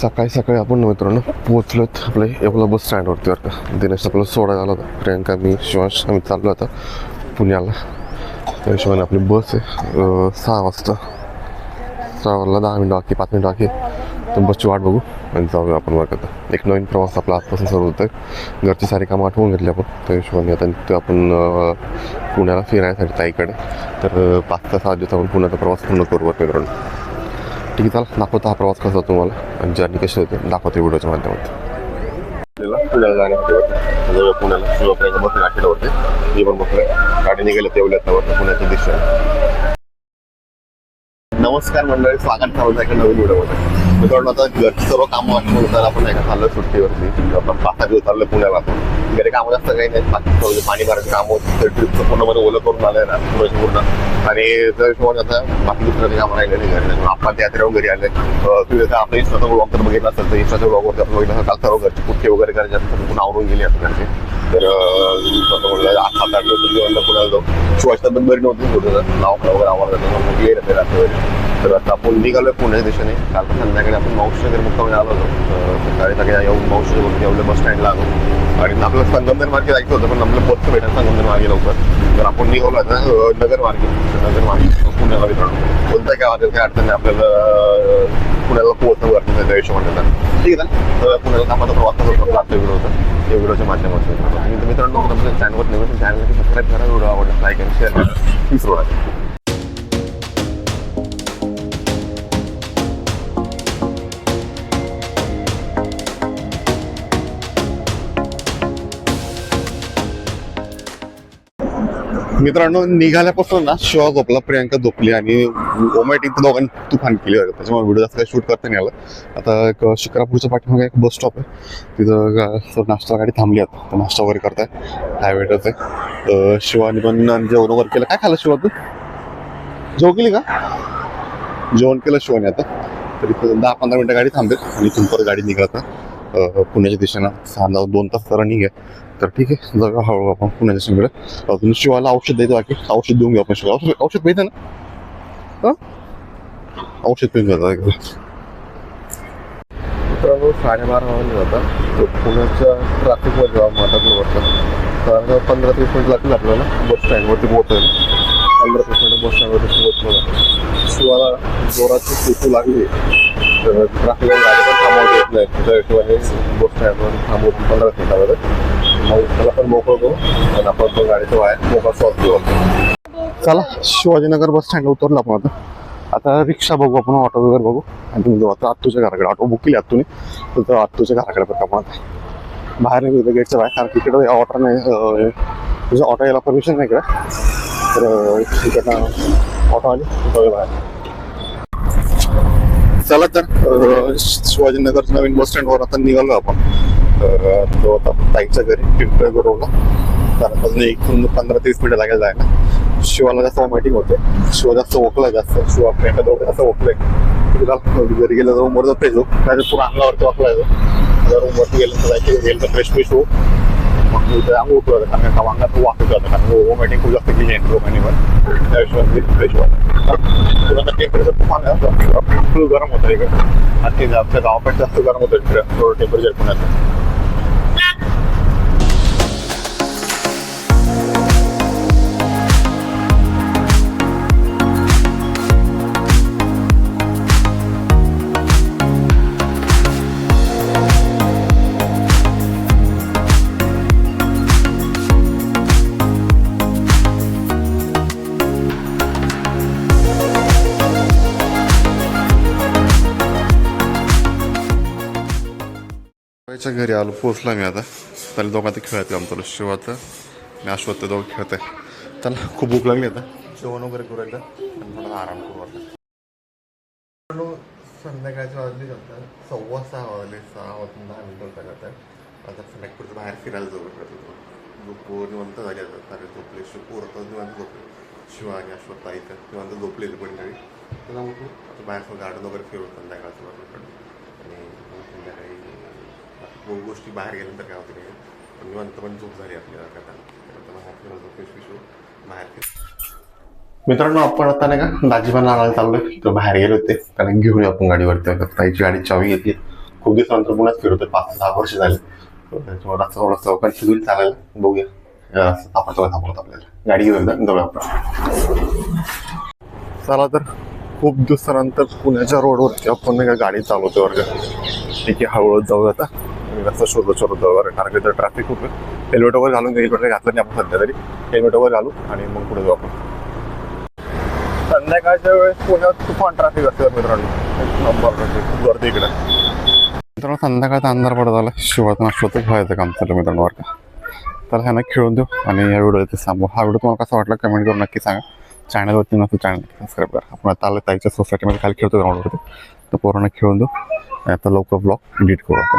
सकाळी सकाळी आपण मित्रांनो पोहोचलोत आपले येवला बस स्टँडवरती बरं दिनेश आपल्याला सोडायला आला होता. प्रियंका मी शिवांश आम्ही चाललो आता पुण्याला. त्या हिशोबाने आपली बस आहे. सहा वाजता. सहा वाजला दहा मिनटं बाकी पाच मिनटं बाकी तर बसची वाट बघू आणि जाऊया आपण वर्गात एक नवीन प्रवास आपला आजपासून सुरू होतं आहे घरची सारी कामं आठवून घेतली आपण. त्या हिशोबाने आता ते आपण पुण्याला फिरायसाठी ताईकडे. तर पाच ते सहा दिवस आपण पुण्याचा प्रवास पूर्ण करू बरं मित्रांनो. ठीक आहे चला दाखवतो हा प्रवास कसा होतो तुम्हाला? आणि जर्नी कशी होते? दाखवतो व्हिडिओच्या माध्यमातून. पुण्याला जाण्यासाठी पुण्याला शिवप्रियंका बस होते मी पण बसलोय गाडी निघाली तेवढ्यात पुण्याच्या दिशेने नमस्कार मंडळी स्वागत ठेवलं एका नवीन व्हिडिओमध्ये. मित्रांनो आता घरची सर्व कामं वाटून तर आपण एका चाललोय सुट्टीवरती. आपण पाच सहा दिवस चाललोय पुण्याला. आपण घरी कामं जास्त काही नाही. बाकी पाणी भरायचं काम होतं ट्रिपचं पूर्णमध्ये ओलं करून आलं ना पुण्याची पूर्ण. आणि त्या हिशोबाने आता बाकी दुसरं काम राहिलं नाही. घरी आपण त्या यात्रेवर घरी आले तुम्ही आता आपल्या इंस्टाचा ब्लॉग तर बघितला असेल तर इंस्टाच्या ब्लॉगवरती आपण बघितलं काल सर्व घरचे कुठे वगैरे करायचे असतात पुन्हा आवरून गेली असं घरचे. तर अं, स्वतः म्हणलं आठ सात आठ दिवस दिवस पुण्याला शिवाजी बरी नव्हती थोडं नाव वगैरे आवाज गेलं रात्री तर आता आपण निघालोय पुण्या दिशेने काल संध्याकाळी आपण मावशीनगर मुक्कामी आलो होतो. अं, सकाळी सकाळी येऊन मावशीनगर येऊन बस स्टँडला आलो. आणि आपलं संगमनेर मार्गे जायचं होतं पण आपलं बसचं भेटायचं संगमनेर मार्गे लवकर. तर आपण निघालो आता अं, नगर मार्गे. नगर मार्गे. पुण्याला मित्रांनो कोणत्या काय वाटेल काय अडचण नाही. आपल्याला पुण्याला पोहोचणं वरती त्या हिशोबाने तर ठीक आहे ना? तर पुण्याला कामाचा प्रवास होतो लागतो व्हिडिओ होता या व्हिडिओच्या माध्यमातून. तुम्ही मित्रांनो तुमच्या चॅनलवर नवीन चॅनल सबस्क्राईब करा. व्हिडिओ आवडला लाईक आणि शेअर करा. विसरू नका मित्रांनो निघाल्यापासून ना शिवा झोपला प्रियांका झोपली आणि ओमॅटिक दोघांनी तुफान केली होती. त्याच्यामुळे व्हिडिओ जास्त काही शूट करता नाही आलं. आता एक शिक्रापूरच्या पाठीमागे एक बस स्टॉप आहे. तिथं नाश्ता गाडी थांबली आता. नाश्ता वगैरे करताय. हायवेटच आहे अं, शिवानी पण जेवण वगैरे केलं. काय खाल्लं शिवा तू जेव केली का? जेवण केलं शिवानी आता. तरी दहा पंधरा मिनटं गाडी थांबेल आणि इथून परत गाडी निघाल पुण्याच्या दिशेनं. सहा दोन तास तर रनिंग आहे तर ठीक आहे जाऊया हळूहळू आपण पुण्याच्या दिशेकडे अजून शिवाला औषध द्यायचं बाकी. औषध देऊन घेऊ आपण शिवा औषध औषध पाहिजे ना? हं? औषध पिऊन घ्यायचं एकदा. मित्रांनो साडेबारा जातात पुण्याच्या ट्रॅफिकमध्ये जेव्हा माटाकडे वाटतं कारण पंधरा तीस मिनिट लागतील आपल्याला. बस स्टँडवरती पोहोचेल पंधरा तीस मिनिट बस स्टँडवरती पोहोचलो शिवाला जोराची सुटू लागली. तर ट्रॅफिकवर गाडी पण थांबवता येत नाही त्या हिशोबाने बस स्टँडवर थांबवतो पंधरा मिनिटामध्ये. मग त्याला पण मोकळं करू आणि आपण तो गाडीच्या वायर मोकळा चला शिवाजीनगर बस स्टँडला उतरलो आपण आता. आता रिक्षा बघू आपण ऑटो वगैरे बघू. आणि तुम्ही जाऊ आता आत्तूच्या घराकडे ऑटो बुक केली आत्तूने. तर तो आत्तूच्या घराकडे बघा आपण आता. बाहेर निघतो गेटच्या बाहेर कारण तिकडे ऑटो म्हणजे नाही तुझं ऑटो यायला परमिशन नाही का तर तिकडनं ऑटो आली जाऊया बाहेर. चला तर शिवाजीनगर शिवाजीनगरच्या नवीन बस स्टँडवर आता निघालो आपण. तो आता ताईच्या घरी पिंपळे बरोबर कारण अजून इथून पंधरा तीस वीस मिनिटं लागेल जायला. शिवाला जास्त वॉमिटिंग होते शिवा जास्त ओकलाय जास्त. शिवा प्रियंका दोघे जास्त ओकलाय. तुला घरी गेलं तर रूमवर जात पेजो त्याच्या पुरा अंगावरती वाकलाय जर रूमवरती गेलं तर जायचं. गेलं तर फ्रेश फ्रेश हो मग मी ते अंग उठलं होतं कारण का अंगात वाकत जातं कारण वॉमिटिंग खूप जास्त केली आहे दोघांनी त्या हिशोबाने फ्रेश होतं तुला टेम्परेचर तुफान आहे. फुल गरम होतं इकडे. आणि ते आपल्या गावाकडे जास्त गरम होतं. इकडे थोडं टेम्परेचर पुण्याचं च्या घरी आलो पोचला मी आता. त्याला दोघं आता खेळत काम शिव शिवाचं मी अश्वत्थ दोघं खेळते आहे. त्याला खूप भूक लागली आता. जेवण वगैरे करू एकदा आणि थोडा आराम करू आता. संध्याकाळचे वाजले जातात. सव्वा सहा वाजले. सहा वाजून दहा मिनिटं होता आहे आता संध्याकाळचं बाहेर फिरायला जाऊ शकतो झोप निवंत झाले आता. सगळे झोपले. शिव आता निवांत झोपले. शिवा आणि अश्वत्थ इथं निवांत झोपलेले पण तरी त्याला उठू आता बाहेर गार्डन वगैरे फिरू संध्याकाळचं वगैरे आणि संध्याकाळी मग गोष्टी बाहेर गेल्यानंतर काय होते नाही पण निवांत पण झोप झाली आपल्याला आता बाहेर हो. मित्रांनो आपण आता नाही का दाजीबा आणायला चाललोय. तर बाहेर गेले होते. कारण घेऊन आपण गाडीवरती. आता ताईची गाडी चावी घेतली. खूप दिवसानंतर पुण्यात फिरतोय पाच सहा वर्ष झाले. त्याच्यामुळे रस्ता थोडासा कन्फ्युजन चालायला बघूया. सापडतो सापडतो आपल्याला. गाडी घेऊ एकदा जाऊया आपण. चला तर खूप दिवसानंतर पुण्याच्या रोडवरती आपण नाही का गाडी चालवतोय वर्ग ठीक आहे हळूहळू जाऊ आता. मी रस्ता शोधलो शोधत बरं कारण की तर ट्रॅफिक खूप हेल्मेट वगैरे घालून हेल्मेट घातलं नाही आपण सध्या तरी. हेल्मेट वगैरे घालू आणि मग पुढे जाऊ आपण. संध्याकाळच्या वेळेस पुण्यात तुफान ट्रॅफिक असतं मित्रांनो. नंबर म्हणजे खूप गर्दी इकडे. मित्रांनो संध्याकाळचा अंधार पडत आला. शिवाय नाश्ता व्हायचं काम चालू मित्रांनो बरं का. तर ह्यांना खेळून देऊ आणि या व्हिडिओ सांगू. हा व्हिडिओ तुम्हाला कसा वाटला कमेंट करून नक्की सांगा. चॅनलवरती नसतो चॅनल सबस्क्राईब करा. आपण आता आलं ताईच्या सोसायटीमध्ये खाली खेळतो ग्राउंडवरती तर पोरांना खेळून देऊ. आणि आता लवकर ब्लॉग एडिट करू आपण.